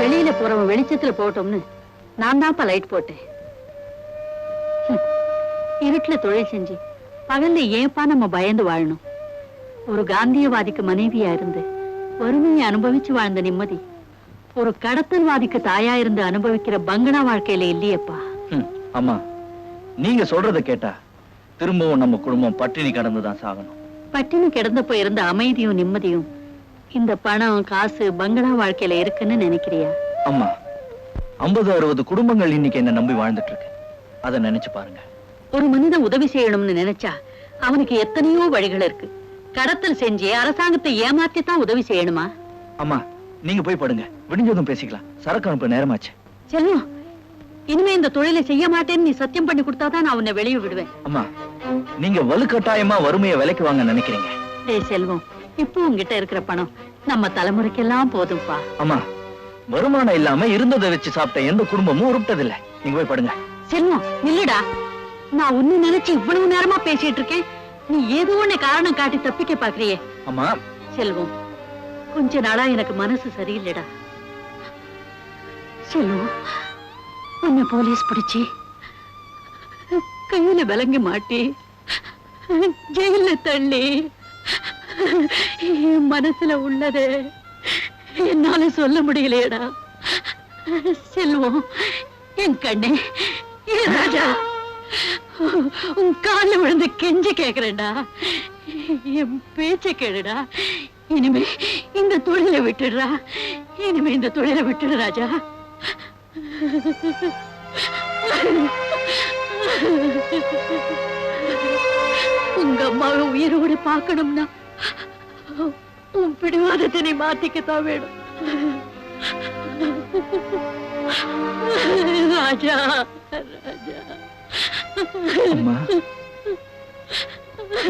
போறவன் வெளிச்சத்துல போட்டோம்னு நான் தான்ப்பா லைட் போட்டேன். இருட்டுல தொழில் செஞ்சு பகல்ல ஏப்பா நம்ம பயந்து வாழணும்? ஒரு காந்தியவாதிக்கு மனைவியா இருந்து வறுமையை அனுபவிச்சு வாழ்ந்த நிம்மதி ஒரு கடத்தல்வாதிக்கு தாயா இருந்து அனுபவிக்கிற பங்களா வாழ்க்கையில இல்லையேப்பா. அம்மா நீங்க சொல்றத கேட்டா திரும்பவும் நம்ம குடும்பம் பட்டினி கடந்துதான் சாகணும். பட்டினி கிடந்தப்போ இருந்த அமைதியும் நிம்மதியும் இந்த பணம் காசு பங்களா வாழ்க்கையில இருக்குன்னு நினைக்கிறியா? அம்மா ஐம்பது அறுபது குடும்பங்கள் இன்னைக்கு என்ன நம்பி வாழ்ந்துட்டு இருக்கு அதை நினைச்சு பாருங்க. ஒரு மனிதன் உதவி செய்யணும்னு நினைச்சா அவனுக்கு எத்தனையோ வழிகள் இருக்கு. கடத்தல் செஞ்சு அரசாங்கத்தை ஏமாத்தி தான் உதவி செய்யணுமா? அம்மா நீங்க போய் படுங்க. விடிஞ்சதும் பேசிக்கலாம். சரக்கு அனுப்ப நேரமாச்சு. செல்வம் இனிமே இந்த தொழிலை செய்ய மாட்டேன்னு நீ சத்தியம் பண்ணி கொடுத்தாதான் நான் உன்னை வெளியே விடுவேன். அம்மா நீங்க வலுக்கட்டாயமா வறுமையை விலைக்கு வாங்க நினைக்கிறீங்க. டேய் செல்வம் இப்போ உன்கிட்ட இருக்கிற பணம் நம்ம தலைமுறைக்கெல்லாம் போதும்பா. அம்மா வருமானம் இல்லாம இருந்ததை வச்சு சாப்பிட்ட எந்த குடும்பமும் உருப்பிட்டதில்ல நீங்க போய் படுங்க. செல்வம் இல்லடா நான் உன்னை நினைச்சு இவ்வளவு நேரமா பேசிட்டு இருக்கேன். நீ ஏதோ ஒண்ணு காரணம் காட்டி தப்பிக்க பாக்குறியே அம்மா. செல்வம் கொஞ்ச நாளா எனக்கு மனசு சரியில்லைடா. செல்வம் உன்னை போலீஸ் பிடிச்சி கையில விலங்கு மாட்டி ஜெயில தள்ளி என் மனசுல உள்ளது. என்னால சொல்ல முடியலையேடா. செல்வம் என் கண்ணே என் ராஜா. உன் கால்ல விழுந்து கெஞ்சி கேக்குறேன்டா. என் பேச்ச கேடுடா இனிமே இந்த தொழிலை விட்டுடுறா. இனிமே இந்த தொழிலை விட்டுடு ராஜா. உங்க அம்மாவை உயிரோடு பார்க்கணும்னா உன் பிடிவாதத்தை நீ மாத்திக்கத்தான் வேணும். ராஜா ராஜா. அம்மா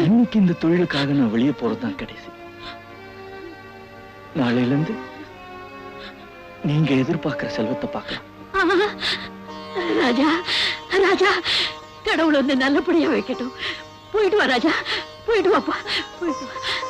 இன்னைக்கு இந்த தொழிலுக்காக நான் வெளியே போறதுதான் கடைசி. நாளையில இருந்து நீங்க எதிர்பார்க்கிற செல்வத்தை பார்க்கலாம். ராஜா ராஜா கடவுள் வந்து நல்லபடியா வைக்கட்டும். போயிட்டு வா ராஜா. போயிட்டு வாப்பா. போயிட்டு வா.